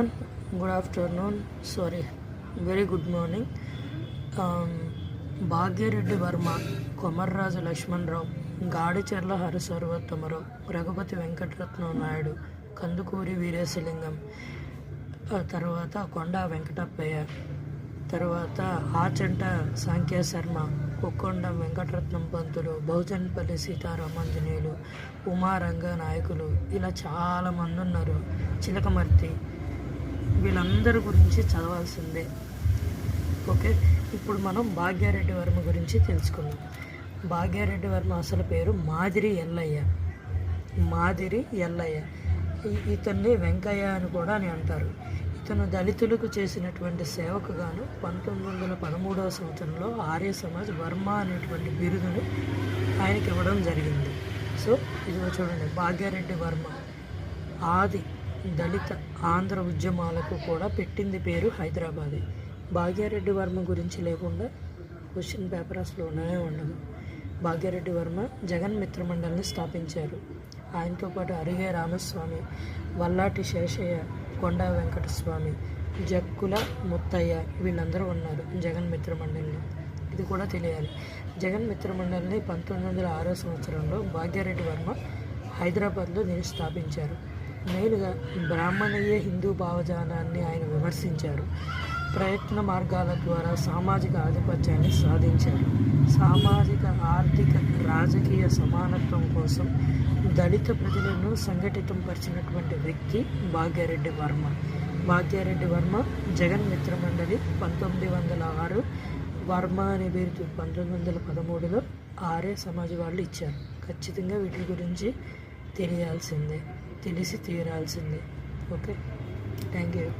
Everyone good afternoon sorry very good morning Um, Bhagyareddy Varma Komarraju Lakshmanarao Gadicherla Harisarvottamarao Raghupati Venkataratnam Naidu Kandukuri Veeresalingam తర్వాత కొండ వెంకటప్పయ్య తర్వాత ఆచంట సాంఖ్య శర్మ కుక్కొండ వెంకటరత్నం పంతులు బహుజన్పల్లి సీతారామాంజనేయులు ఉమారంగ నాయకులు ఇలా చాలామంది ఉన్నారు చిలకమర్తి వీళ్ళందరి గురించి చదవాల్సిందే. ఓకే? ఇప్పుడు మనం భాగ్యారెడ్డి వర్మ గురించి తెలుసుకుందాం. భాగ్యారెడ్డి వర్మ అసలు పేరు మాదిరి ఎల్లయ్య. మాదిరి ఎల్లయ్య. ఇతన్ని వెంకయ్య అని కూడా అని అంటారు. ఇతను దళితులకు చేసినటువంటి సేవకు గాను పంతొమ్మిది వందల పదమూడవ సంవత్సరంలో ఆర్య సమాజ్ వర్మ అనేటువంటి బిరుదును ఆయనకి ఇవ్వడం జరిగింది. సో ఇది చూడండి భాగ్యారెడ్డి వర్మ. ఆది దళిత ఆంధ్ర ఉద్యమాలకు కూడా పెట్టింది పేరు హైదరాబాద్. భాగ్యారెడ్డి వర్మ గురించి లేకుండా క్వశ్చన్ పేపర్ అసలు ఉండదు భాగ్యారెడ్డి వర్మ జగన్ మిత్ర మండలిని స్థాపించారు. ఆయనతో పాటు అరిగే రామస్వామి వల్లాటి శేషయ్య కొండా వెంకటస్వామి జక్కుల ముత్తయ్య వీళ్ళందరూ ఉన్నారు జగన్ మిత్రమండలిలో ఇది కూడా తెలియాలి. జగన్ మిత్ర మండలిని పంతొమ్మిది వందల ఆరో సంవత్సరంలో భాగ్యారెడ్డి వర్మ హైదరాబాద్లో దీన్ని స్థాపించారు. మెయిన్గా బ్రాహ్మణీయ హిందూ భావజాలాన్ని ఆయన విమర్శించారు. ప్రయత్న మార్గాల ద్వారా సామాజిక ఆధిపత్యాన్ని సాధించారు. సామాజిక ఆర్థిక రాజకీయ సమానత్వం కోసం దళిత ప్రజలను సంఘటితం పరిచినటువంటి వ్యక్తి భాగ్యారెడ్డి వర్మ. భాగ్యారెడ్డి వర్మ జగన్ మిత్ర మండలి పంతొమ్మిది వందల ఆరు వర్మ అనే పేరుతో పంతొమ్మిది వందల పదమూడులో ఆర్య సమాజ్ వాళ్ళు ఇచ్చారు. ఖచ్చితంగా వీటి గురించి తెలియాల్సిందే తెలిసి తీరాల్సిందే. ఓకే? Thank you